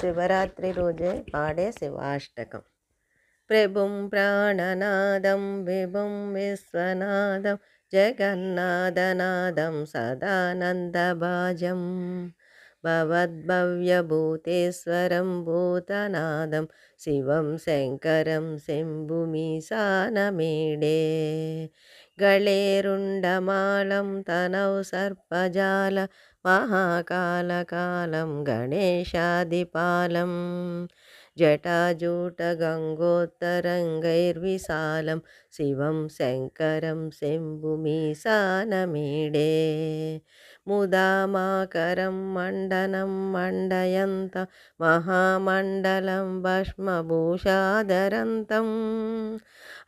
శివరాత్రి రోజే పాడే శివాష్టకం. ప్రభుం ప్రాణనాదం విభుం విశ్వనాదం జగన్నాథనాదం సదానందభాజం. భవద్భవ్యభూతేశ్వరం భూతనాదం శివం శంకరం శంభుమీశానమీడే. గళేరుండమాళం తనౌ సర్పజాల మహాకాలకాలం గణేశాదిపాలం జటాజూటగంగోత్తరంగైర్విశాలం శివం శంకరం శంభుమీశానమీడే ముదామాకరం మండనం మండయంత మహామండలం భస్మభూషాధరంతం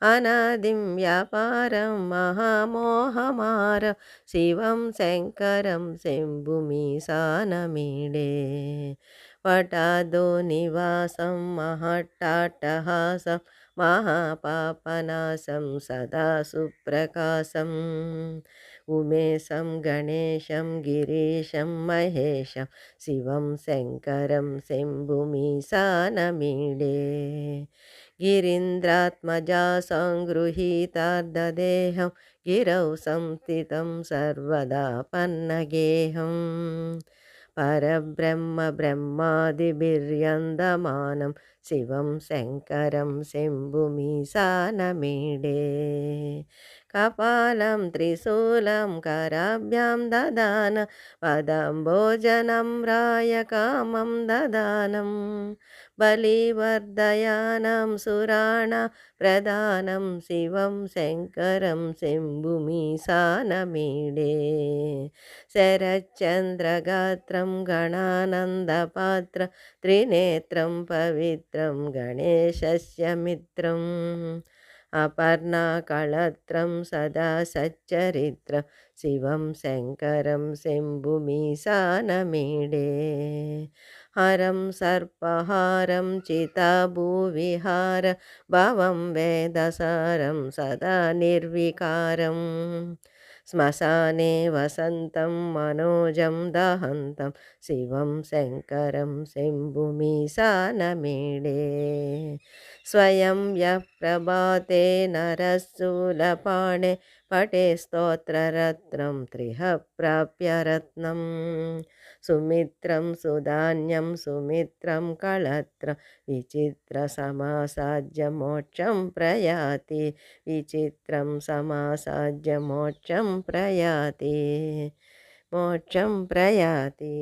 అనాదిం వ్యాపారం మహామోహమార శివం శంకరం శంభుమీశానమీడే పటాదో నివాసం మహట్టాటహాసం మహాపాపనాశం సదా సుప్రకాశం. ఉమేశం గణేశం గిరీశం మహేశం శివం శంకరం శంభుమీశానమీడే గిరీంద్రాత్మజా సంగృహీతార్ధదేహం గిరౌ సంస్థితం సర్వదా పన్నగేహం పరబ్రహ్మ బ్రహ్మాదిభిర్యందమానం శివం శంకరం శంభుమీశానమీడే కపాలం త్రిశూలం కరాభ్యాం దదాన పదం భోజనం రాయ కామం దదానం. బలివర్ధయానం సురాణ ప్రధానం శివం శంకరం శంభుమీసానమీడే శరచంద్రగాత్రం గణానందపాత్ర త్రినేత్రం పవిత్రం గణేశస్య మిత్రం. అపర్ణాకళత్రం సదా సచ్చరిత్రం. శివం శంకరం శంభుమీశానమీడే హరం సర్పహారం చితాభూవిహార భవం వేదసారం సదా నిర్వికారం. శ్మశానే వసంతం మనోజం దహంతం శివం శంకరం శంభుమీశానమీడే స్వయం యః ప్రభాతే నరశూలపాణే పటే స్తోత్రరత్నం త్రిహ ప్రాప్య రత్నం సుమిత్రం సుధాన్యం సుమిత్రం కళత్రం విచిత్ర సమాసాజ్య మోక్షం ప్రయాతి విచిత్రం సమాసాజ్య మోక్షం ప్రయాతి మోక్షం ప్రయాతి